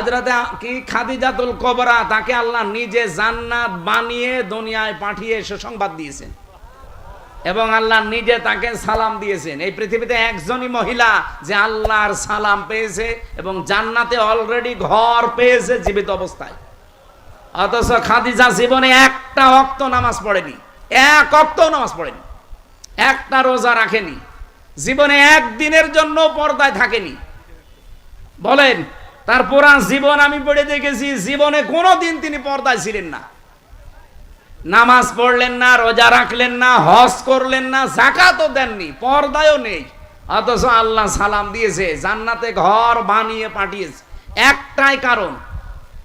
হাজরাতে খাদিজাতুল কবরা, তাকে আল্লাহ নিজে জান্নাত বানিয়ে দুনিয়ায় পাঠিয়ে সুসংবাদ দিয়েছেন। এবং আল্লাহ নিজে তাকে সালাম দিয়েছেন। এই পৃথিবীতে একজনই মহিলা যে আল্লাহর সালাম পেয়েছে এবং জান্নাতে অলরেডি ঘর পেয়েছে জীবিত অবস্থায়। অথচ খাদিজা জীবনে একটা অক্ত নামাজ পড়েনি। এক অক্ত নামাজ পড়েনি। একটা রোজা রাখেনি। জীবনে একদিনের জন্য পর্দায় থাকেনি। বলেন তার পুরা জীবন আমি পড়ে দেখেছি, জীবনে কোনো দিন তিনি পর্দায় ছিলেন না। নামাজ পড়লেন না, রোজা রাখলেন না, হজ করলেন না, জাকাতও দেননি, পর্দায়ও নেই। অথচ আল্লাহ সালাম দিয়েছে, জান্নাতে ঘর বানিয়ে পাঠিয়েছে। একটাই কারণ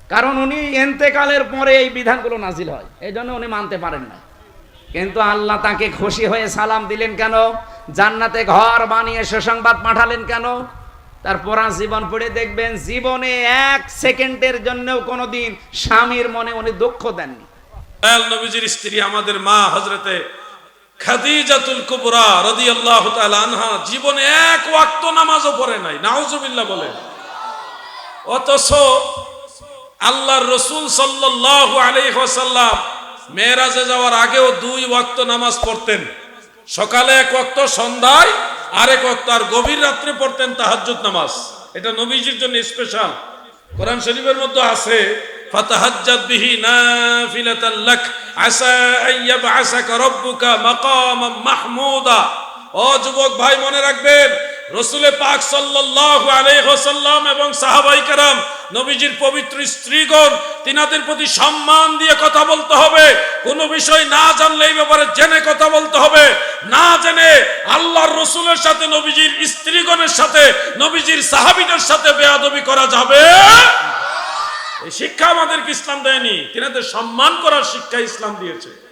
কারণ উনি এন্তেকালের পরে এই বিধানগুলো নাজিল হয়। এই জন্য উনি মানতে পারেন না। কিন্তু আল্লাহ তাকে খুশি হয়ে সালাম দিলেন কেন? জান্নাতে ঘর বানিয়ে সুসংবাদ পাঠালেন কেন? তার পরা জীবন পড়ে দেখবেন জীবনে এক সেকেন্ডের জন্যও কোনোদিন স্বামীর মনে উনি দুঃখ দেননি। নবীজির স্ত্রী আমাদের মা হজরতে খাদিজাতুল কুবরা রাদিয়াল্লাহু তাআলা আনহা জীবনে এক ওয়াক্ত নামাজও পড়ে নাই। নাউজুবিল্লাহ বলে অথচ আল্লাহর রসুল সাল্লাল্লাহু আলাইহি ওয়াসাল্লাম মেরাজে যাওয়ার আগেও দুই ওয়াক্ত নামাজ পড়তেন। সকালে এক ওয়াক্ত, সন্ধ্যায় আরেক অক্ত আর গভীর রাত্রে পড়তেন তাহাজ্জুদ নামাজ। এটা নবীজির জন্য স্পেশাল কোরআন শরীফের মধ্যে আছে ও যুবক ভাই, মনে রাখবেন রসুলে পাক সাল্লাহ আলহ্লাম এবং সাহাবাই কারাম, নবীজির পবিত্র স্ত্রীগণ, তিনাদের প্রতি সম্মান দিয়ে কথা বলতে হবে। কোনো বিষয় না জানলে এই ব্যাপারে জেনে কথা বলতে হবে। না জেনে আল্লাহর রসুলের সাথে, নবীজির স্ত্রীগণের সাথে, নবীজির সাহাবিদের সাথে বেয়াদবি করা যাবে? এই শিক্ষা আমাদেরকে ইসলাম দেয়নি। তিনাদের সম্মান করার শিক্ষা ইসলাম দিয়েছে।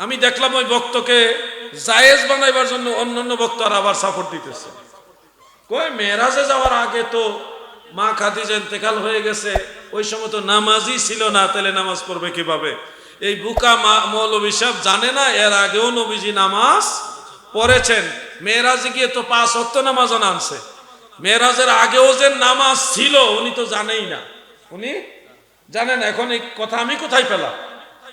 আমি দেখলাম ওই বক্তকে জায়েজ বানাইবার জন্য অন্য অন্যান্য বক্তারা আবার সাপোর্ট দিতেছে। কই মেরাজে যাওয়ার আগে তো মা খাদিজা ইন্তেকাল হয়ে গেছে, ওই সময় তো নামাজই ছিল না, তাহলে নামাজ পড়বে কীভাবে? এই বুকা মা- মৌলভী সাহেব জানে না, এর আগেও নবীজি নামাজ পড়েছেন। মেয়েরাজে গিয়ে তো পাঁচ অক্ত নামাজও আনছে। মেয়েরাজের আগেও যে নামাজ ছিল, উনি তো জানেই না। উনি জানেন, এখন এই কথা আমি কোথায় পেলাম?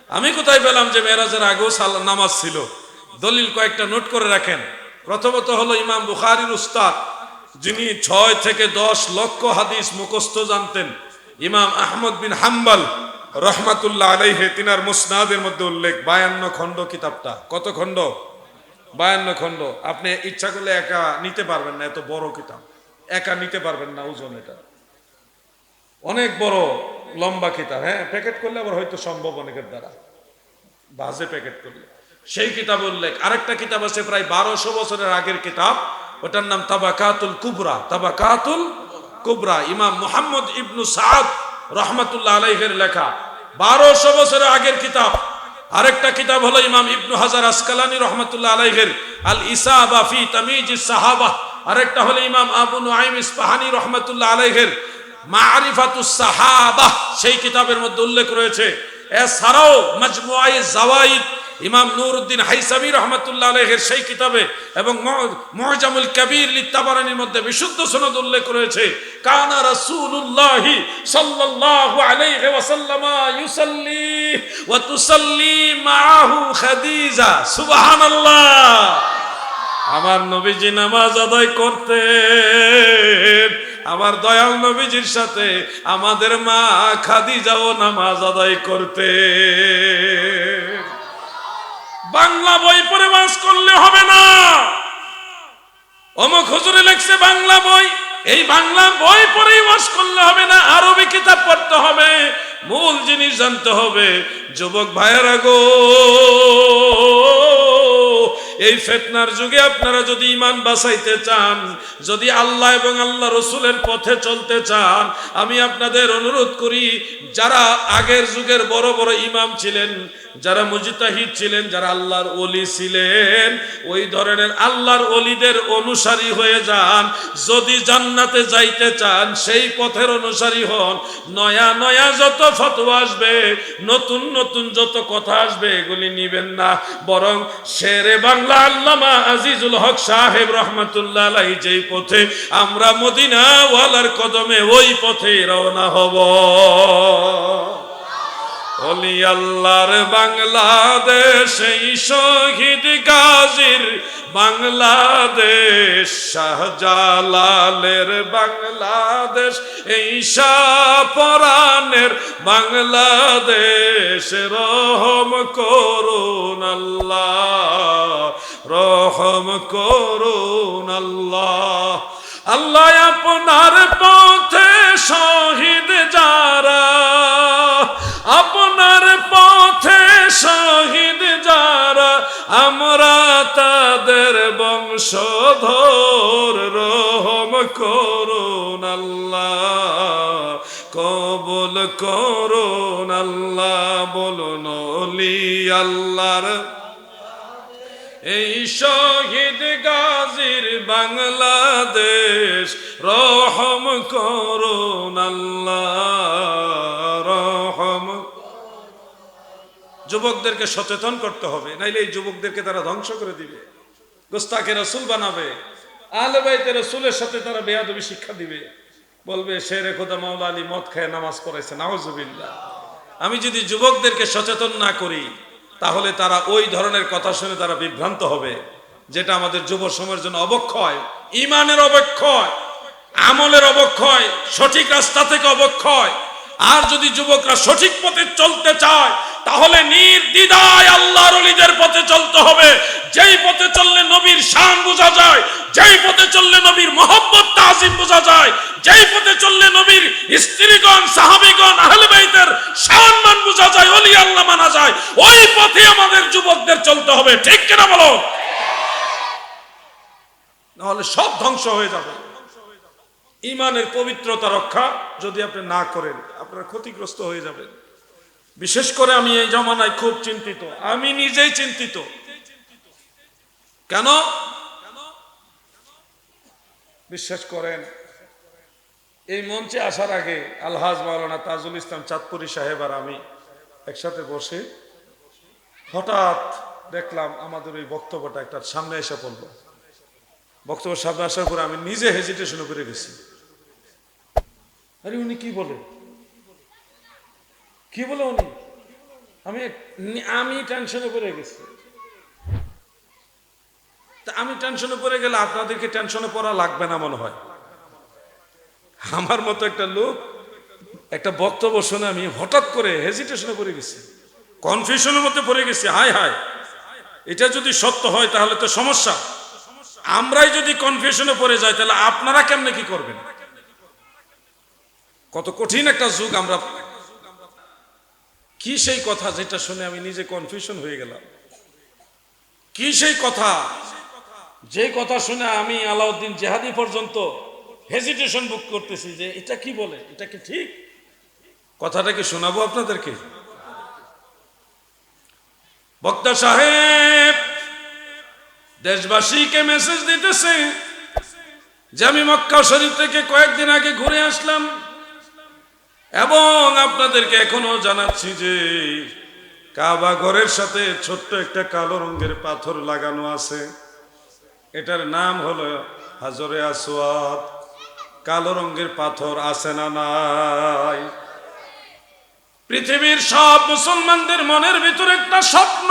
আমি কোথায় পেলাম যে মেয়েরাজের আগেও সাল- নামাজ ছিল? দলিল কয়েকটা নোট করে রাখেন। প্রথমত হলো ইমাম বুখারির উস্তাদ, যিনি ছয় থেকে দশ লক্ষ হাদিস মুখস্থ জানতেন। ইমাম আহমদ বিন হাম্বাল রহমাতুল্লাহ আলাইহে, তিনার মুসনাদের মধ্যে উল্লেখ, বায়ান্ন খণ্ড কিতাবটা। কত খণ্ড? বায়ান্ন খণ্ড। আপনি ইচ্ছা করলে একা নিতে পারবেন না, এত বড় কিতাব। একা নিতে পারবেন না, ওজন এটা। অনেক বড় লম্বা কিতাব হ্যাঁ প্যাকেট করলে আবার হয়তো সম্ভব অনেকের দ্বারা। বাজে প্যাকেট করলে। সেই কিতাব উল্লেখ। আরেকটা কিতাব আছে প্রায় বারোশো বছরের আগের কিতাব। ওটার নাম তাবাকাতুল কুবরা। তাবাকাতুল কুবরা। ইমাম মোহাম্মদ ইবনু সাদ রহমতুল্লাহ আলাইহের লেখা। বারোশো বছরের আগের কিতাব। আরেকটা কিতাব হলো ইমাম ইবনু হাজার আসকালানি রহমতুল্লাহ আলাইহের আল ইসাবা ফি তামিজ সাহাবা। আরেকটা হলো ইমাম আবু নুআইম ইসপাহানি রহমতুল্লাহ আলাইহের মারিফাতুস সাহাবা, সেই কিতাবের মধ্যে উল্লেখ রয়েছে। এছাড়াও মাজমুআই জাওয়াইদ, ইমাম নুরউদ্দিন হাইসামি রহমতুল্লাহ আলাইহের সেই কিতাবে এবং মুআজামুল কবির লিত্তাবারানির মধ্যে বিশুদ্ধ সনদ উল্লেখ রয়েছে। কানা রাসূলুল্লাহি সাল্লাল্লাহু আলাইহি ওয়াসাল্লাম ইউসাল্লি ওয়া তুসাল্লি মাআহু খাদিজা। সুবহানাল্লাহ। আমার নবীজি নামাজ আদায় করতেন। আমার দয়াল নবীজির সাথে আমাদের মা খাদিজাও নামাজ আদায় করতে। বাংলা বই পড়ে বাস করলে হবে না। অমুক হুজুরে লেখছে বাংলা বই। এই বাংলা বই পড়েই বাস করলে হবে না, আরবি কিতাব পড়তে হবে। মূল জিনিস জানতে হবে। যুবক ভাইয়েরা গো। এই ফেতনার যুগে আপনারা যদি ইমান বাঁচাইতে চান, যদি আল্লাহ এবং আল্লাহ রসুলের পথে চলতে চান, আমি আপনাদের অনুরোধ করি, যারা আগের যুগের বড় বড় ইমাম ছিলেন যারা মুজিতাহিদ ছিলেন, যারা আল্লাহর অলি ছিলেন, ওই ধরনের আল্লাহর অলিদের অনুসারী হয়ে যান। যদি জান্নাতে যাইতে চান, সেই পথের অনুসারী হন। নয়া নয়া যত ফতোয়া আসবে, নতুন নতুন যত কথা আসবে, এগুলি নিবেন না। বরং শেরে বাংলা আল্লামা আজিজুল হক সাহেব রহমতুল্লাহ আলাই যেই পথে আমরা মদিনাওয়ালার কদমে ওই পথে রওনা হব। অলি আল্লাহর বাংলাদেশ এই শহীদ গাজীর বাংলাদেশ, শাহজালালের বাংলাদেশ, এই শাহপরানের বাংলাদেশ। রহম করুন আল্লাহ, রহম করুন আল্লাহ। আল্লাহ আপনার পথে শহীদ বংশধর রহম করুন আল্লাহ, কবুল করুন আল্লাহ, বলুন অলি আল্লাহর। এই শহীদ গাজীর বাংলাদেশ, রহম করুন আল্লাহ, রহম। যুবকদেরকে সচেতন করতে হবে, নাইলে এই যুবকদেরকে তারা ধ্বংস করে দিবে। গোস্তাকে রসুল বানাবে আলে বাইতে রসুলের সাথে তারা বেয়াদবি শিক্ষা দিবে। বলবে, শেরে খোদা মাওলা আলী, মদ খায় নামাজ পড়াইছে নাওজুবিল্লাহ আমি যদি যুবকদেরকে সচেতন না করি, তাহলে তারা ওই ধরনের কথা শুনে তারা বিভ্রান্ত হবে, যেটা আমাদের যুব সমাজের জন্য অবক্ষয়, ইমানের অবক্ষয়, আমলের অবক্ষয়, সঠিক রাস্তা থেকে অবক্ষয়। আর যদি যুবকরা সঠিক পথে চলতে চায় তাহলে নির্দ্বিধায় আল্লাহর অলিদের পথে চলতে হবে। যেই পথে চললে নবীর শান বোঝা যায়, যেই পথে চললে নবীর মোহব্বত, তাজিম বোঝা যায়, যেই পথে চললে নবীর স্ত্রীগণ, সাহাবিগণ আহলে বাইতের সম্মান বোঝা যায়, অলি আল্লাহ মানা যায়, ওই পথে আমাদের যুবকদের চলতে হবে। ঠিক কিনা বলো? নাহলে সব ধ্বংস হয়ে যাবে। ইমানের পবিত্রতা রক্ষা যদি আপনি না করেন, আপনারা ক্ষতিগ্রস্ত হয়ে যাবেন। বিশেষ করে আমি এই জমানায় খুব চিন্তিত। আমি নিজেই চিন্তিত। কেন? বিশ্বাস করেন, এই মঞ্চে আসার আগে আলহাজ মাওলানা তাজুল ইসলাম চাঁদপুরি সাহেব আর আমি একসাথে বসে হঠাৎ দেখলাম আমাদের ওই বক্তব্যটা একটা সামনে এসে পড়ল। বক্তব্য সামনে আসার পরে আমি নিজে হেজিটেশন করে গেছি। আরে উনি কি বলে? কি বলে উনি? আমি আমি টেনশনে পড়ে গেছি। আমি টেনশনে পড়ে গেলে আপনাদেরকে টেনশনে পড়া লাগবে না মনে হয়। আমার মতো একটা লোক একটা বক্তব্য শুনে আমি হঠাৎ করে হেজিটেশনে পড়ে গেছি। কনফিউশনের মধ্যে পড়ে গেছি। হাই হাই এটা যদি সত্য হয় তাহলে তো সমস্যা। আমরাই যদি কনফিউশনে পড়ে যাই তাহলে আপনারা কেমনে কি করবেন? কত কঠিন একটা যুগ আমরা কি সেই কথা যেটা শুনে আমি নিজে কনফিউশন হয়ে গেলাম? কি সেই কথা? যে কথা শুনে আমি আলাউদ্দিন জেহাদি পর্যন্ত হেজিটেশন বুক করতেছি যে এটা কি বলে? এটা কি ঠিক? কথাটা কি শোনাবো আপনাদেরকে? বক্তা সাহেব, দেশবাসীকে মেসেজ দিতেছে যে আমি মক্কা শরীফ থেকে কয়েকদিন আগে ঘুরে আসলাম এবং আপনাদেরকে এখনও জানাচ্ছি যে কাবা ঘরের সাথে ছোট্ট একটা কালো রঙের পাথর লাগানো আছে। এটার নাম হলো হাজরে আসওয়াদ। কালো রঙের পাথর আছে না নাই? পৃথিবীর সব মুসলমানদের মনের ভিতরে একটা স্বপ্ন,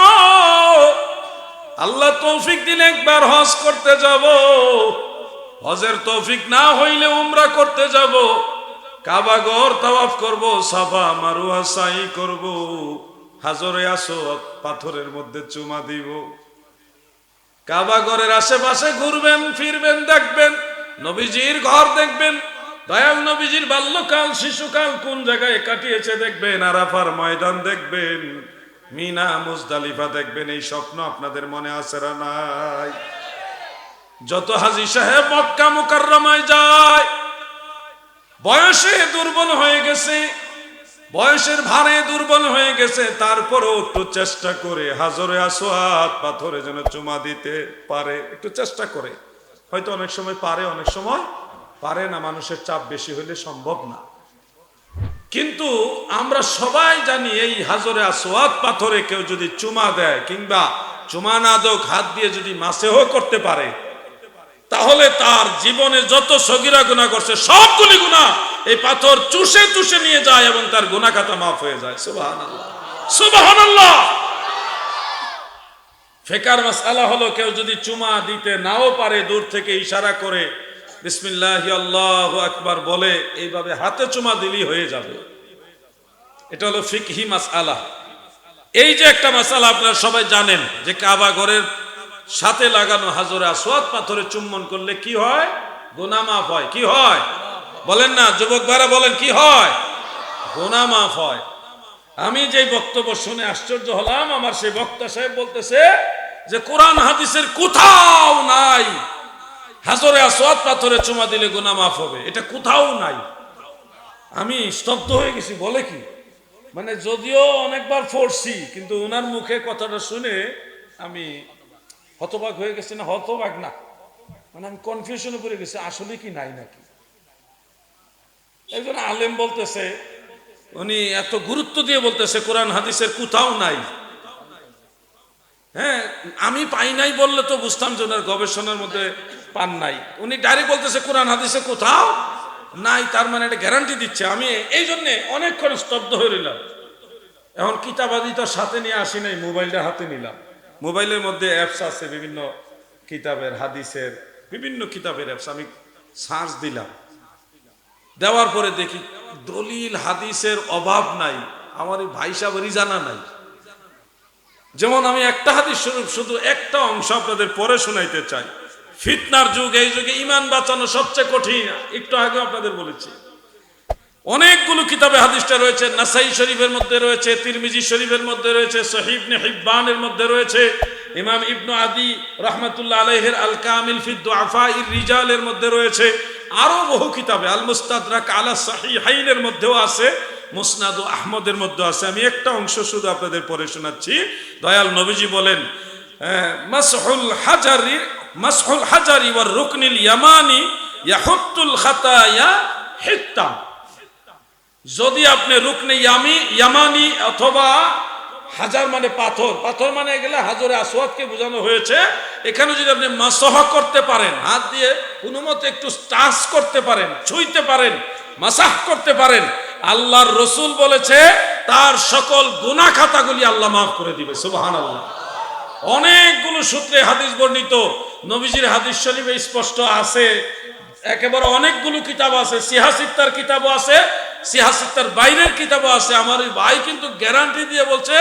আল্লাহ তৌফিক দিন একবার হজ করতে যাব। হজের তৌফিক না হইলে উমরা করতে যাব। কাবাগর তাওয়াফ করব, সাফা মারুয়া সাই করব, হাজরে আসো পাথরের মধ্যে চুমা দিব। কাবাগরের আশেপাশে ঘুরবেন, ফিরবেন, দেখবেন, নবীজির ঘর দেখবেন, দয়াল নবীজির বাল্যকাল, শিশুকাল কোন জায়গায় কাটিয়েছে দেখবেন, আরাফার ময়দান দেখবেন, মিনা, মুজদালিফা দেখবেন, এই স্বপ্ন আপনাদের মনে আছে না নাই? যত হাজি সাহেব মক্কা মুকাররমায় যায় বয়সে দুর্বল হয়ে গেছে, বয়সের ভারে দুর্বল হয়ে গেছে, তারপরও একটু চেষ্টা করে, হাজরে আসোয়াত পাথরে যেন চুমা দিতে পারে, একটু চেষ্টা করে। হয়তো অনেক সময় পারে, অনেক সময় পারে না, মানুষের চাপ বেশি হলে সম্ভব না। কিন্তু আমরা সবাই জানি, এই হাজরে আসোয়াত পাথরে কেউ যদি চুমা দেয়, কিংবা চুমা না দোক হাত দিয়ে যদি মাসেহ করতে পারে তাহলে তার জীবনে যত সগিরা গুণা করছে, সবগুলি গুণা এই পাথর চুষে চুষে নিয়ে যায় এবং তার গুণা খাতা মাফ হয়ে যায়। সুবাহান সুবাহান ফেকার মাসালা হলো কেউ যদি চুমা দিতে নাও পারে, দূর থেকে ইশারা করে আকবার বলে, এইভাবে হাতে চুমা দিলি হয়ে যাবে। এটা হলো ফিকহি মাসালা। এই যে একটা মাসালা আপনারা সবাই জানেন যে কাবা ঘরের সাথে লাগানো হাজরে আসোয়াদ পাথরে চুম্বন করলে কি হয়? গোনা মাফ হয়। কি হয়? বলেন না, যুবক ভাইরা বলেন, কি হয়? গোনা মাফ হয়। আমি যে বক্তব্য শুনে আশ্চর্য হলাম, আমার সেই বক্তা সাহেব বলতেছে যে, কোরআন হাদিসের কোথাও নাই। হাজরে আসোয়াদ পাথরে চুমা দিলে গোনা মাফ হবে। এটা কোথাও নাই। আমি স্তব্ধ হয়ে গেছি, বলে কি? মানে যদিও অনেকবার পড়ছি, কিন্তু ওনার মুখে কথাটা শুনে আমি হতবাক হয়ে গেছে না হতবাক না? মানে আমি কনফিউশনে পড়ে গেছি, আসলে কি নাই নাকি? একজন আলেম বলতেছে, উনি এত গুরুত্ব দিয়ে বলতেছে, কোরআন হাদিসের কোথাও নাই। হ্যাঁ আমি পাই নাই বললে তো বুঝতাম যে ওনার গবেষণার মধ্যে পান নাই। উনি ডাইরেক্ট বলতেছে, কোরআন হাদিসে কোথাও নাই, তার মানে একটা গ্যারান্টি দিচ্ছে। আমি এই জন্যে অনেকক্ষণ স্তব্ধ হয়ে রইলাম। এখন কিতাবাদি তো সাথে নিয়ে আসি নাই, মোবাইলটা হাতে নিলাম। মোবাইলের মধ্যে অ্যাপস আছে, বিভিন্ন কিতাবের, হাদিসের, বিভিন্ন কিতাবের অ্যাপস আমি সার্চ দিলাম। দেওয়ার পরে দেখি দলিল হাদিসের অভাব নাই। আমার এই ভাই সাহেবেরই জানা নাই। যেমন আমি একটা হাদিস স্বরূপ শুধু একটা অংশ আপনাদের পরে শোনাইতে চাই। ফিতনার যুগ, এই যুগে ইমান বাঁচানো সবচেয়ে কঠিন। একটু আগে আপনাদের বলেছি। অনেকগুলো কিতাবে, হাদিসটা রয়েছে, নাসাই শরীফের মধ্যে রয়েছে, তিরমিজি শরীফের মধ্যে রয়েছে সহিব নে হিব্বানের মধ্যে রয়েছে, ইমাম ইবনু আদি রহমাতুল্লাহ আলাইহের আল কামিল ফিদ দুআফা ইর রিজালের মধ্যে রয়েছে আরও বহু কিতাবে আল মুস্তাদরাক আলা সাহিহাইনের মধ্যেও আছে, মুসনাদ আহমদের মধ্যে আছে। আমি একটা অংশ শুধু আপনাদের পড়ে শোনাচ্ছি। দয়াল নবীজি বলেন মাসহুল হাজারি মাসহুল হাজারি ওয়ার রুকনিল ইয়ামানি ইয়াহুত্তুল খাতায়া হিত্তাম যদি আপনি রুকনে ইয়ামি, ইয়ামানি অথবা হাজার মানে পাথর পাথর মানে গেলে হাজরে আসওয়াদকে বোঝানো হয়েছে। এখানে যদি আপনি মাসহ করতে পারেন, হাত দিয়ে কোনো মতে একটু টাচ করতে পারেন, ছুঁইতে পারেন, মাসাহ করতে পারেন, আল্লাহর রসুল বলেছে, তার সকল গুনাহ খাতাগুলি আল্লাহ মাফ করে দিবে সুবাহান আল্লাহ অনেকগুলো সূত্রে হাদিস বর্ণিত, নবীজির হাদিস শরীফে স্পষ্ট আছে, একেবারে অনেকগুলো কিতাব আছে সিহাসিত্তার কিতাবও আছে সিহাসিত্তার বাইরের কিতাবও আছে। আমার ওই ভাই কিন্তু গ্যারান্টি দিয়ে বলছে,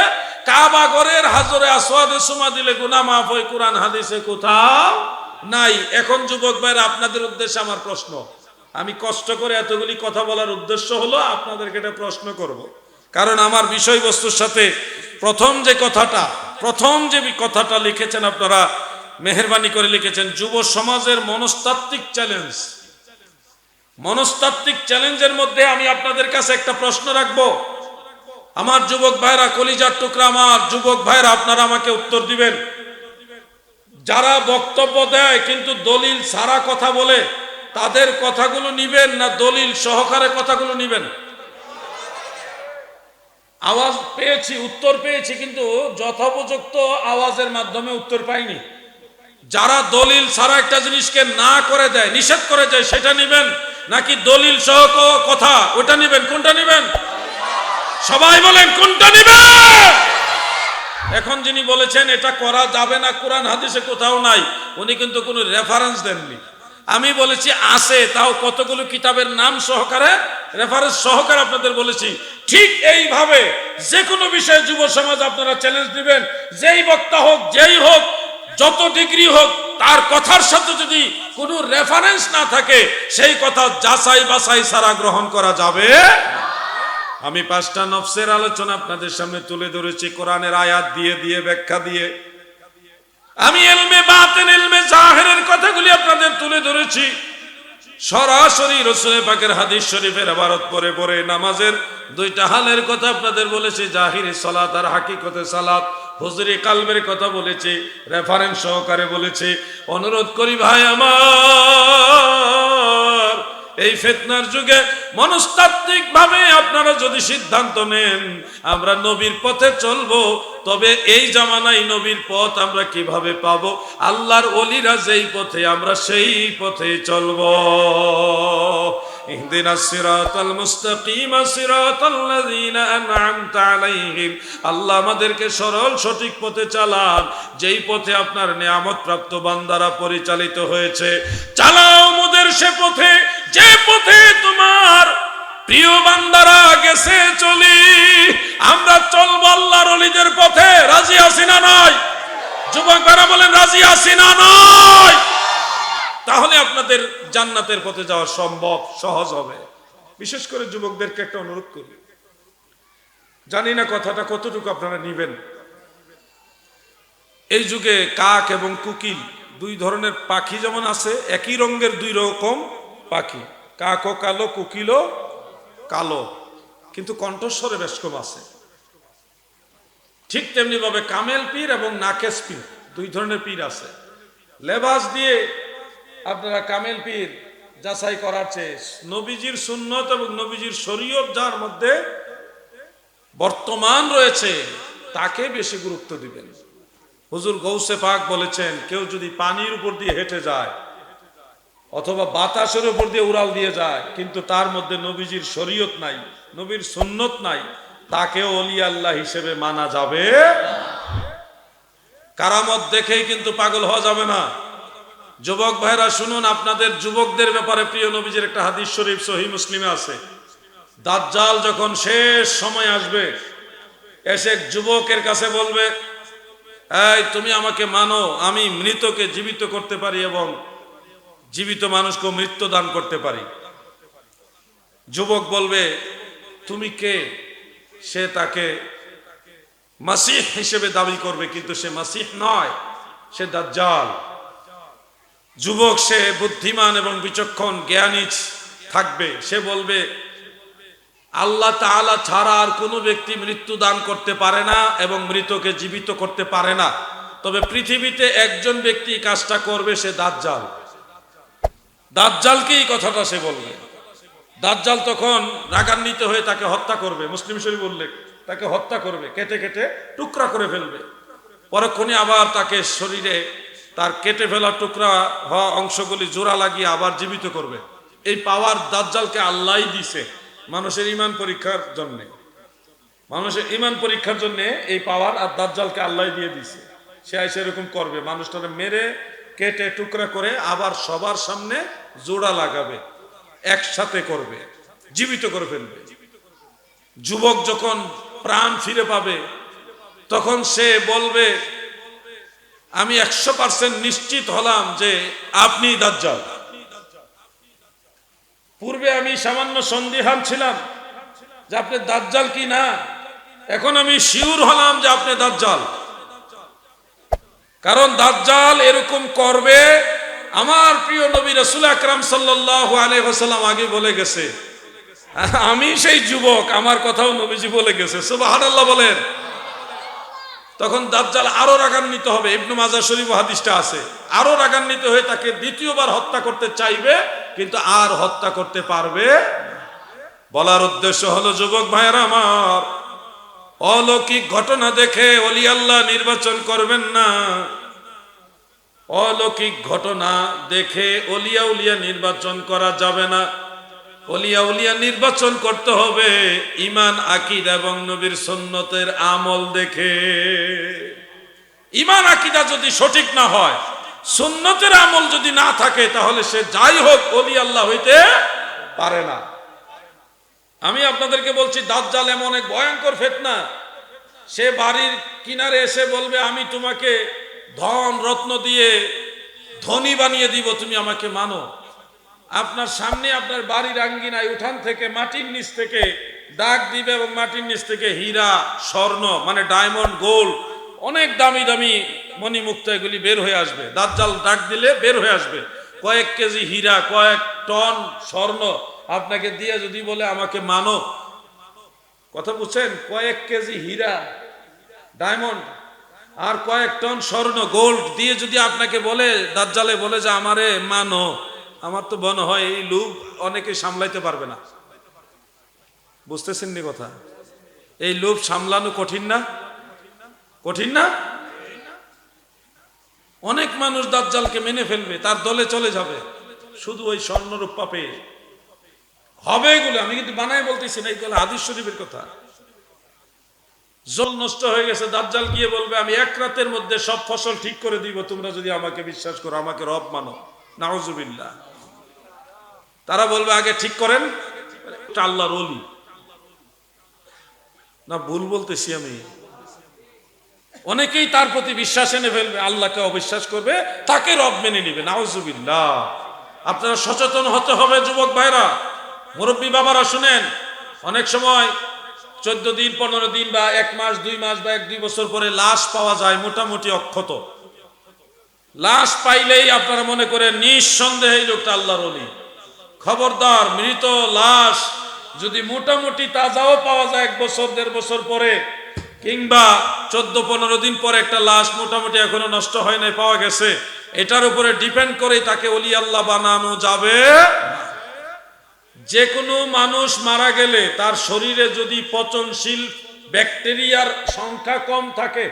কাবা ঘরের হাজরে আসওয়াদে সুমা দিলে গুনাহ মাফ হয়, কোরআন, হাদিসে কোথাও নাই। এখন যুবক ভাইরা, আপনাদের উদ্দেশ্যে আমার প্রশ্ন। আমি কষ্ট করে এতগুলি কথা বলার উদ্দেশ্য হলো, আপনাদেরকে এটা প্রশ্ন করব। কারণ আমার বিষয়বস্তুর সাথে প্রথম যে কথাটা, প্রথম যে কথাটা লিখেছেন আপনারা, মেহরবানি করে লিখেছেন, যুব সমাজের মনস্তাত্ত্বিক চ্যালেঞ্জ মনস্তাত্ত্বিক চ্যালেঞ্জের মধ্যে আমি আপনাদের কাছে একটা প্রশ্ন রাখব। আমার যুবক ভাইরা, কলিজার টুকরা আমার। যুবক ভাইরা, আপনারা আমাকে উত্তর দিবেন। যারা বক্তব্য দেয়, কিন্তু দলিল সারা কথা বলে, তাদের কথাগুলো নিবেন না দলিল সহকারে কথাগুলো নিবেন? আওয়াজ পেয়েছি, উত্তর পেয়েছি, কিন্তু যথোপযুক্ত আওয়াজের মাধ্যমে উত্তর পাইনি। যারা দলিল ছাড়া একটা জিনিসকে না করে দেয়, নিষেধ করে দেয়, সেটা নিবেন? নাকি দলিল সহ কথা, ওটা নিবেন? কোনটা নিবেন? সবাই বলেন, কোনটা নিবেন? এখন যিনি বলেছেন, এটা করা যাবে না, কোরআন হাদিসে কোথাও নাই, উনি কিন্তু কোনো রেফারেন্স দেননি। আমি বলেছি, আছে, তাও কতগুলো কিতাবের নাম সহকারে রেফারেন্স সহকারে আপনাদের বলেছি। ঠিক এইভাবে যে কোনো বিষয়ে যুব সমাজ আপনারা চ্যালেঞ্জ দিবেন, যেই বক্তা হোক, যেই হোক যত ডিগ্রি হোক, তার কথার সাথে যদি কোনো রেফারেন্স না থাকে, সেই কথা যাচাই বাছাই সারা গ্রহণ করা যাবে আমি পাঁচটা নফসের আলোচনা আপনাদের সামনে তুলে ধরেছি, কোরআনের আয়াত দিয়ে দিয়ে, ব্যাখ্যা দিয়ে। আমি এলমে বাতেন, এলমে জাহেরের কথাগুলি আপনাদের তুলে ধরেছি। সরাসরি রসুলের পাকের হাদিস শরীফের আবারত পরে পরে নামাজের দুইটা হালের কথা আপনাদের বলেছি, জাহিরি সালাত আর হাকিকতে সালাত। হুজুরি কালবের কথা বলেছি রেফারেন্স সহকারে বলেছে, অনুরোধ করি ভাই আমার, এই ফেতনার যুগে মনস্তাত্ত্বিক ভাবে আপনারা যদি সিদ্ধান্ত নেন, আমরা নবীর পথে চলবো, তবে এই জামানায় নবীর পথ আমরা কীভাবে পাবো? আল্লাহর অলিরা যেই পথে, আমরা সেই পথে চলবো। اهدنا الصراط المستقيم صراط الذين انعمت عليهم আল্লাহ আমাদেরকে সরল সঠিক পথে চালান যেই পথে আপনার নিয়ামত প্রাপ্ত বান্দারা পরিচালিত হয়েছে চালাও মোদের সে পথে যে পথে তোমার প্রিয় বান্দারা গেছে চলি আমরা চলবো আল্লাহর অলিদের পথে রাজি আছি না নয় যুবকরা বলেন রাজি আছি না নয় তাহলে আপনাদের জান্নাতের পথে যাওয়া সম্ভব, সহজ হবে। বিশেষ করে যুবকদেরকে একটা অনুরোধ করি। জানি না কথাটা কতটুকু আপনারা নিবেন। এই যুগে কাক এবং কুকিল দুই ধরনের পাখি যেমন আছে, একই রঙের দুই রকম পাখি। কাকও কালো, কুকিলও কালো। কিন্তু কণ্ঠস্বরে বেশ কম আছে। ঠিক তেমনি ভাবে কামেল পীর এবং নাকেশ পীর দুই ধরনের পীর আছে। লেবাস দিয়ে আপনারা কামেল পীর যাচাই করার চেয়ে নবীজির সুন্নত এবং নবীজির শরীয়ত যার মধ্যে বর্তমান রয়েছে, তাকে বেশি গুরুত্ব দিবেন। হুজুর গৌসে পাক বলেছেন, কেউ যদি পানির উপর দিয়ে হেঁটে যায় অথবা বাতাসের উপর দিয়ে উড়াল দিয়ে যায়, কিন্তু তার মধ্যে নবীজির শরীয়ত নাই, নবীর সুন্নত নাই, তাকেও অলি আল্লাহ হিসেবে মানা যাবে কারামত দেখেই কিন্তু পাগল হওয়া যাবে না। যুবক ভাইরা, শুনুন, আপনাদের যুবকদের ব্যাপারে প্রিয় নবীজির একটা হাদিস শরীফ সহি মুসলিমে আছে। দাজ্জাল যখন শেষ সময় আসবে, এসে যুবকের কাছে বলবে, এই, তুমি আমাকে মানো, আমি মৃতকে জীবিত করতে পারি এবং জীবিত মানুষকে মৃত্যু দান করতে পারি। যুবক বলবে, তুমি কে? সে তাকে মাসিহ হিসেবে দাবি করবে, কিন্তু সে মাসিহ নয়, সে দাজ্জাল। যুবক, সে বুদ্ধিমান এবং বিচক্ষণ, জ্ঞানী থাকবে। সে বলবে, আল্লাহ তাআলা ছাড়া আর কোনো ব্যক্তি মৃত্যু দান করতে পারে না এবং মৃতকে জীবিত করতে পারে না। তবে পৃথিবীতে একজন ব্যক্তি কাজটা করবে, সে দাজ্জাল। দাজ্জালকে এই কথাটা সে বলবে। দাজ্জাল তখন রাগান্বিত হয়ে তাকে হত্যা করবে। মুসলিম শরীফ উল্লেখ, তাকে হত্যা করবে, কেটে কেটে টুকরা করে ফেলবে। পরক্ষণে আবার তাকে শরীরে তার কেটে ফেলা টুকরা হওয়া অংশগুলি জোড়া লাগিয়ে আবার জীবিত করবে। এই পাওয়ার দাজ্জালকে আল্লাহ দিছে মানুষের ইমান পরীক্ষার জন্য। মানুষের ইমান পরীক্ষার জন্য এই পাওয়ার আর দাজ্জালকে আল্লাহ দিয়ে দিছে। সে এসে এরকম করবে। মানুষটাকে মেরে, কেটে, টুকরা করে আবার সবার সামনে জোড়া লাগাবে, একসাথে করবে, জীবিত করে ফেলবে। যুবক যখন প্রাণ ফিরে পাবে, তখন সে বলবে আমি একশো পার্সেন্ট নিশ্চিত হলাম যে আপনি দাজ্জাল। পূর্বে আমি সামান্য সন্দিহান ছিলাম যে আপনি দাজ্জাল কি না? এখন আমি শিওর হলাম যে আপনি দাজ্জাল। কারণ দাজ্জাল এরকম করবে আমার প্রিয় নবী রসুল আকরাম সাল্লাহ আলহাম আগে বলে গেছে। আমি সেই যুবক, আমার কথাও নবীজি বলে গেছে। সুবাহ বলেন। তখন দাজ্জাল আরও রাগান্বিত হবে। ইবনু মাজার শরীফ হাদিসটা আছে। আরও রাগান্বিত হয়ে তাকে দ্বিতীয়বার হত্যা করতে চাইবে, কিন্তু আর হত্যা করতে পারবে বলার উদ্দেশ্য হলো, যুবক ভাইয়ের আমার, অলৌকিক ঘটনা দেখে অলি আল্লাহ নির্বাচন করবেন না। অলৌকিক ঘটনা দেখে অলিয়া উলিয়া নির্বাচন করা যাবে না। অলিয়া নির্বাচন করতে হবে। ইমান আকিদ এবং নবীর সন্ন্যতের আমল দেখে। ইমান আকিদা যদি সঠিক না হয়, সুন্নতের আমল যদি না থাকে, তাহলে সে যাই হোক, অলি আল্লাহ হইতে পারে না। আমি আপনাদেরকে বলছি, দাজ্জাল এমন এক ভয়ঙ্কর ফেতনা। সে বাড়ির কিনারে এসে বলবে, আমি তোমাকে ধন রত্ন দিয়ে ধনী বানিয়ে দিব, তুমি আমাকে মানো। আপনার সামনে আপনার বাড়ির আঙ্গিনায় উঠান থেকে, মাটির নিচ থেকে ডাক দিবে এবং মাটির নিচ থেকে হীরা, স্বর্ণ মানে ডায়মন্ড, গোল্ড, অনেক দামি দামি মণিমুক্ত এগুলি বের হয়ে আসবে। দাজ্জাল ডাক দিলে বের হয়ে আসবে। কয়েক কেজি হীরা, কয়েক টন স্বর্ণ আপনাকে দিয়ে যদি বলে আমাকে মানো। কথা বুঝছেন? কয়েক কেজি হীরা, ডায়মন্ড আর কয়েক টন স্বর্ণ, গোল্ড দিয়ে যদি আপনাকে বলে, দাজ্জালে বলে যে আমারে মানো। আমার তো মনে হয় এই লুপ অনেকে সামলাইতে পারবে না। বুঝতেছেন নি কথা? এই লোভ সামলানো কঠিন না? কঠিন না? অনেক মানুষ দাজ্জালকে মেনে ফেলবে, তার দলে চলে যাবে। শুধু ওই স্বর্ণরূপা পেয়ে হবে এগুলো, আমি কিন্তু বানাই বলতেছি না এইগুলো হাদিস শরীফের কথা। জল নষ্ট হয়ে গেছে, দাজ্জাল গিয়ে বলবে, আমি এক রাতের মধ্যে সব ফসল ঠিক করে দিব, তোমরা যদি আমাকে বিশ্বাস করো, আমাকে রব মানো। নাউজুবিল্লাহ। তারা বলবে, আগে ঠিক করেন। আল্লাহর অলি না, ভুল বলতেছি আমি। অনেকেই তার প্রতি বিশ্বাস এনে ফেলবে, আল্লাহকে অবিশ্বাস করবে, তাকে রব মেনে নিবে। নাউজুবিল্লাহ। আপনারা সচেতন হতে হবে, যুবক ভাইরা। মুরব্বী বাবারা, শুনেন, অনেক সময় চোদ্দ দিন, পনেরো দিন বা এক মাস, দুই মাস বা এক, দুই বছর পরে লাশ পাওয়া যায় মোটামুটি অক্ষত। লাশ পাইলেই আপনারা মনে করেন, নিঃসন্দেহে লোকটা আল্লাহর অলি খবরদার, মৃত লাশ যদি মোটামুটি তাজাও পাওয়া যায় এক বছর, দেড় বছর পরে, কিংবা চোদ্দ, পনেরো দিন পরে একটা লাশ মোটামুটি এখনও নষ্ট হয় নাই, পাওয়া গেছে, এটার উপরে ডিপেন্ড করে তাকে অলি আল্লাহ বানানো যাবে। যে কোনো মানুষ মারা গেলে তার শরীরে যদি পচনশীল ব্যাকটেরিয়ার সংখ্যা কম থাকে,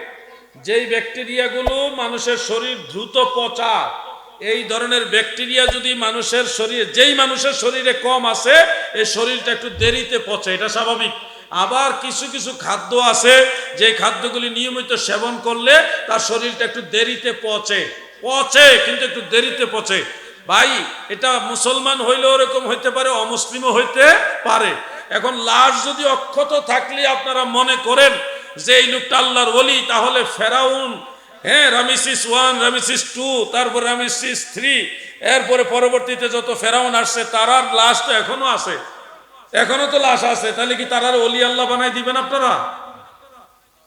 যেই ব্যাকটেরিয়াগুলো মানুষের শরীর দ্রুত পচা এই ধরনের ব্যাকটেরিয়া যদি মানুষের শরীরে, যেই মানুষের শরীরে কম আছে, এই শরীরটা একটু দেরিতে পচে, এটা স্বাভাবিক। আবার কিছু কিছু খাদ্য আছে, যে খাদ্যগুলি নিয়মিত সেবন করলে তার শরীরটা একটু দেরিতে পচে। পচে, কিন্তু একটু দেরিতে পচে। ভাই, এটা মুসলমান হইলেও ওরকম হইতে পারে, অমুসলিমও হইতে পারে। এখন লাশ যদি অক্ষত থাকলে আপনারা মনে করেন যে এই লোকটা আল্লাহর ওলি, তাহলে ফেরাউন হ্যাঁ রামিসিস ওয়ান, রামিসিস টু, তারপর রামিসিস থ্রি, এরপরে পরবর্তীতে যত ফেরাউন আসছে তারার লাশ তো এখনও আছে। এখনও তো লাশ আছে, তাহলে কি তারার অলি আল্লাহ বানাই দিবেন আপনারা?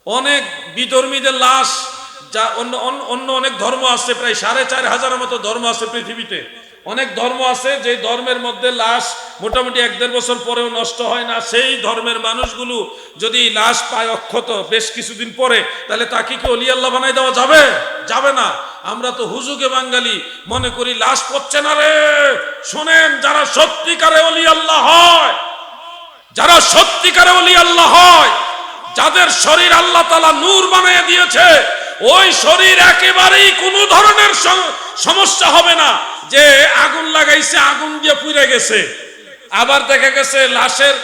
অনেক বিধর্মীদের লাশ, যা অন্য, অন্য- অনেক ধর্ম আছে, প্রায় সাড়ে চার হাজারের মতো ধর্ম আছে পৃথিবীতে। অনেক ধর্ম আছে যে ধর্মের মধ্যে লাশ মোটামুটি এক দেড় বছর পরেও নষ্ট হয় না, সেই ধর্মের মানুষগুলো যদি লাশ পায় অক্ষত বেশ কিছুদিন পরে, তাহলে তাকে কি অলি আল্লাহ বানাই দেওয়া যাবে? যাবে না। আমরা তো হুজুগে বাঙালি, মনে করি লাশ পড়ছে না রে। শোনেন, যারা সত্যিকারে অলি আল্লাহ হয়, যারা সত্যিকারে অলি আল্লাহ হয়, যাদের শরীর আল্লাহ তালা নূর বানিয়ে দিয়েছে, ওই শরীর একেবারেই কোনো ধরনের সমস্যা হবে না। যে আগুন লাগাইছে, আগুন দিয়ে পুড়ে গেছে। আবার দেখা গেছে লাশের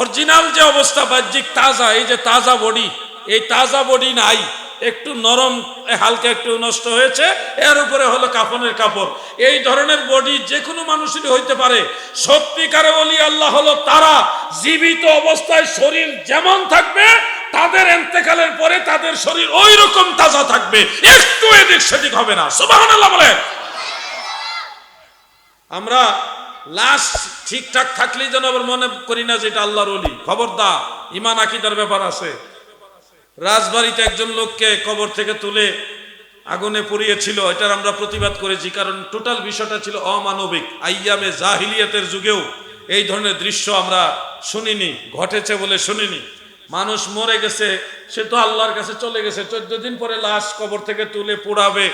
অরিজিনাল যে অবস্থা বাহ্যিক তাজা, এই যে তাজা বডি, এই তাজা বডি নাই, একটু নরম হালকা একটু নষ্ট হয়েছে, এর উপরে হলো কাফনের কাপড়। এই ধরনের বডি যে কোনো মানুষেরই হইতে পারে। সত্যিকারে বলি, আল্লাহ হলো তারা জীবিত অবস্থায় শরীর যেমন থাকবে, তাদের এন্তেকালের পরে তাদের শরীর ওই রকম তাজা থাকবে। একটু এদিক সেদিক হবে না। সুবহানাল্লাহ বলেন। আমরা লাশ ঠিকঠাক থাকলেই যেন আবার মনে করি না যে এটা আল্লাহর অলি খবরদার ইমান আকিদার ব্যাপার আছে। রাজবাড়িতে একজন লোককে কবর থেকে তুলে আগুনে পুড়িয়েছিল, এটার আমরা প্রতিবাদ করেছি, কারণ টোটাল বিষয়টা ছিল অমানবিক। আইয়ামে জাহিলিয়াতের যুগেও এই ধরনের দৃশ্য আমরা শুনিনি, ঘটেছে বলে শুনিনি। মানুষ মরে গেছে, সে তো আল্লাহর কাছে চলে গেছে, চোদ্দ দিন পরে লাশ কবর থেকে তুলে পোড়াবে।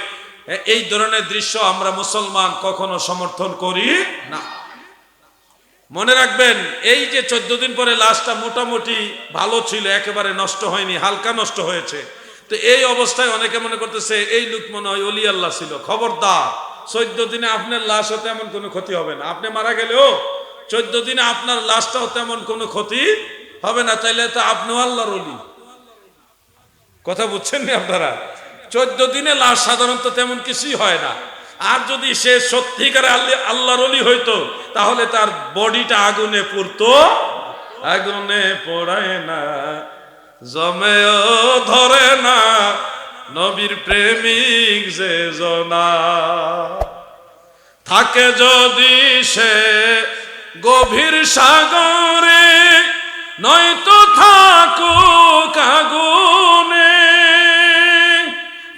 এই ধরনের দৃশ্য আমরা মুসলমান কখনো সমর্থন করি না। মনে রাখবেন, এই যে চোদ্দ দিন পরে লাশটা মোটামুটি ভালো ছিল, একেবারে নষ্ট হয়নি, হালকা নষ্ট হয়েছে। তো এই অবস্থায় অনেকে মনে করতেছে, এই লোক মনে হয় অলি আল্লাহ ছিল, খবরদার। চোদ্দ দিনে আপনার লাশ হতে এমন কোনো ক্ষতি হবে না। আপনি মারা গেলেও চোদ্দ দিনে আপনার লাশটাও তেমন কোনো ক্ষতি হবে না। তাইলে তো আপনিও আল্লাহর অলি। কথা বুঝছেন না আপনারা? চোদ্দ দিনে লাশ সাধারণত তেমন কিছুই হয় না। আর যদি সে সত্যিকারে আল্লাহ আল্লাহর অলি হইতো, তাহলে তার বডিটা আগুনে পুড়তো আগুনে পড়ায় না, জমেও ধরে না, নবীর প্রেমিক যে জনা। থাকে যদি সে গভীর সাগরে, নয়তো থাকুক আগুনে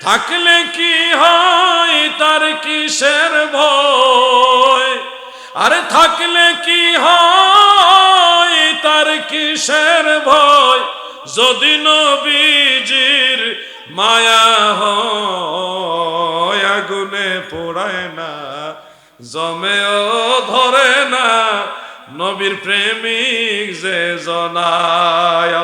থাকলে কি হয়, তার কিসের ভয়? আরে থাকলে কি হয়, তার কিসের ভয়? যদি নবীজির মায়া হয়, আগুনে পোড়ায় না, জমেও ধরে না, নবীর প্রেমিক যে জনায়